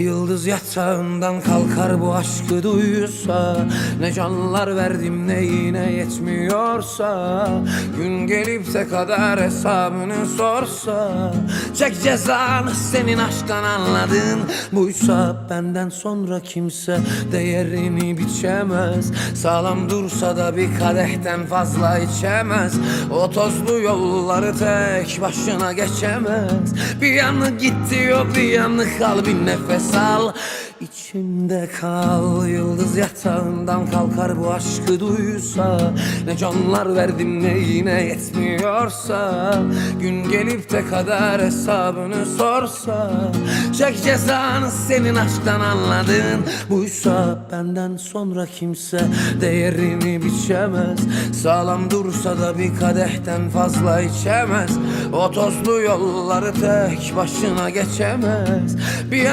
Yıldız yatağından kalkar bu aşkı duysa Ne canlar verdim ne yine yetmiyorsa Gün gelip de kadar hesabını sorsa Çek cezanı senin aşktan anladın. Buysa benden sonra kimse değerini biçemez. Sağlam dursa da bir kadehten fazla içemez. O tozlu yolları tek başına geçemez. Bir yanı gitti yok bir yanı kal bir nefes al İçimde kal Yıldız yatağından kalkar bu aşkı duysa. Ne canlar verdim ne yine yetmiyorsa. Gün gelip de kadar hesabını sorsa. Çek cezanı senin aşktan anladın. Buysa benden sonra kimse değerini biçemez. Sağlam dursa da bir kadehten fazla içemez. O tozlu yolları tek başına geçemez. Bir yanı